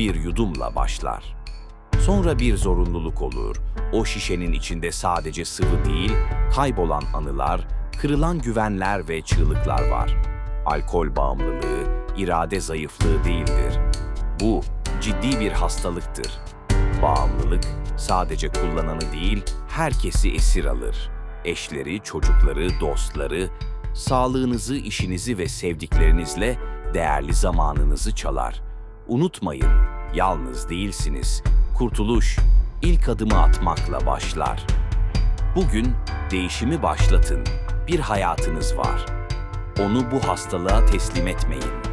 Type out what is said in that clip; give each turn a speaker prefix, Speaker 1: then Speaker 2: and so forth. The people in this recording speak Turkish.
Speaker 1: bir yudumla başlar. Sonra bir zorunluluk olur. O şişenin içinde sadece sıvı değil, kaybolan anılar, kırılan güvenler ve çığlıklar var. Alkol bağımlılığı, irade zayıflığı değildir. Bu ciddi bir hastalıktır. Bağımlılık sadece kullananı değil, herkesi esir alır. Eşleri, çocukları, dostları, sağlığınızı, işinizi ve sevdiklerinizle değerli zamanınızı çalar. Unutmayın, yalnız değilsiniz. Kurtuluş ilk adımı atmakla başlar. Bugün değişimi başlatın. Bir hayatınız var. Onu bu hastalığa teslim etmeyin.